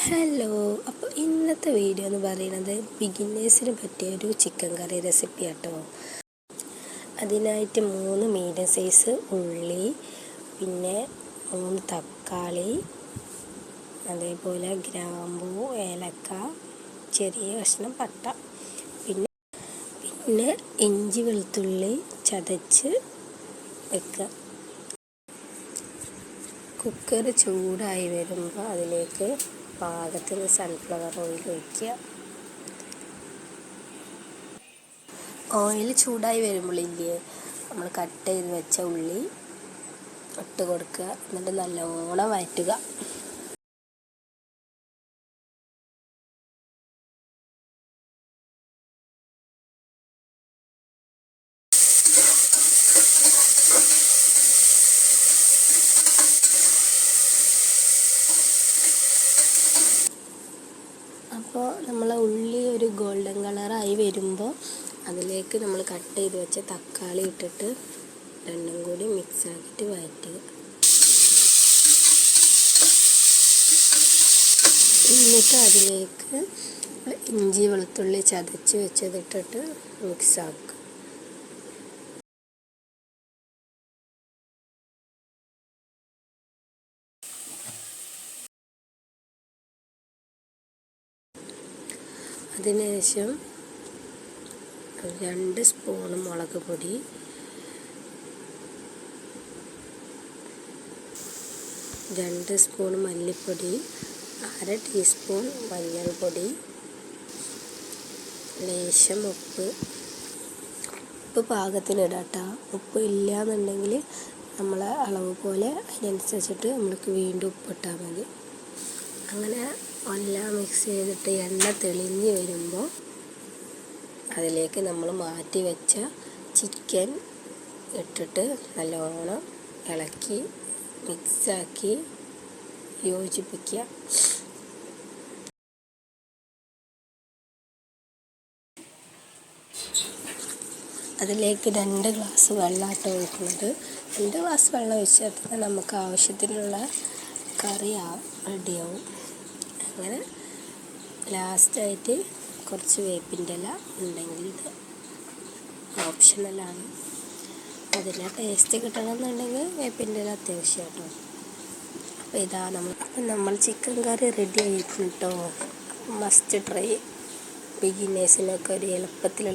Hello അപ്പോൾ ഇന്നത്തെ video എന്ന് പറയുന്നത് ബിഗിന്നേഴ്സിന് പറ്റിയ ഒരു ചിക്കൻ കറി റെസിപ്പി ആട്ടോ. അതിനായിട്ട് മൂന്ന് മീഡിയം സൈസ് ഉള്ളി പിന്നെ മൂന്ന് തക്കാളി അതേപോലെ ഗ്രാമ്പൂ ഏലക്ക ചെറിയ കഷ്ണം പട്ട പിന്നെ പിന്നെ ഇഞ്ചി വെളുത്തുള്ളി ചതച്ച് വെക്കുക കുക്കർ ചൂടായി വരുമ്പോൾ അതിലേക്ക് പാകത്തിന് സൺഫ്ലവർ ഓയിൽ ഒഴിക്കുക. ഓയിൽ ചൂടായി വരുമ്പോഴില്ലേ നമ്മൾ കട്ട് ചെയ്ത് വെച്ച ഉള്ളി ഇട്ട് കൊടുക്കുക. എന്നിട്ട് നല്ലോണം വഴറ്റുക. അപ്പോൾ നമ്മൾ ഉള്ളി ഒരു ഗോൾഡൻ കളറായി വരുമ്പോൾ അതിലേക്ക് നമ്മൾ കട്ട് ചെയ്ത് വെച്ച തക്കാളി ഇട്ടിട്ട് രണ്ടും കൂടി മിക്സ് ആക്കിയിട്ട് വഴറ്റുക. എന്നിട്ട് അതിലേക്ക് ഇഞ്ചി വെളുത്തുള്ളി ചതച്ച് വെച്ചതിട്ടിട്ട് മിക്സ് ആക്കുക. അതിനുശേഷം രണ്ട് സ്പൂൺ മുളക് പൊടി. രണ്ട് സ്പൂൺ മല്ലിപ്പൊടി. അര ടീസ്പൂൺ മഞ്ഞൾപ്പൊടി. ലേശം ഉപ്പ്. ഉപ്പ് പാകത്തിന് ഇടാട്ടോ ഉപ്പ് ഇല്ല എന്നുണ്ടെങ്കിൽ നമ്മളെ അളവ് പോലെ അതിനനുസരിച്ചിട്ട് നമ്മൾക്ക് വീണ്ടും ഉപ്പിട്ടാൽ മതി. അങ്ങനെ എല്ലാം മിക്സ് ചെയ്തിട്ട് എണ്ണ തെളിഞ്ഞ് വരുമ്പോൾ അതിലേക്ക് നമ്മൾ മാറ്റി വെച്ച ചിക്കൻ ഇട്ടിട്ട് നല്ലോണം ഇളക്കി മിക്സാക്കി യോജിപ്പിക്കുക. അതിലേക്ക് രണ്ട് ഗ്ലാസ് വെള്ളമായിട്ട് ഒഴിക്കുന്നത്. രണ്ട് ഗ്ലാസ് വെള്ളം ഒഴിച്ചാൽ തന്നെ നമുക്ക് ആവശ്യത്തിനുള്ള കറി റെഡിയാവും അങ്ങനെ ലാസ്റ്റായിട്ട് കുറച്ച് വേപ്പിന്റെ ഇല ഉണ്ടെങ്കിൽ ഇത് ഓപ്ഷണലാണ്. അതിന്റെ ടേസ്റ്റ് കിട്ടണമെന്നുണ്ടെങ്കിൽ വേപ്പിന്റെ ഇല അത്യാവശ്യം അപ്പോൾ ഇതാ നമ്മൾ അപ്പം നമ്മൾ ചിക്കൻ കറി റെഡി ആയിട്ടുണ്ടോ മസ്റ്റ് ട്രൈ ബിഗിനേഴ്സിനൊക്കെ ഒരു എളുപ്പത്തിലുള്ള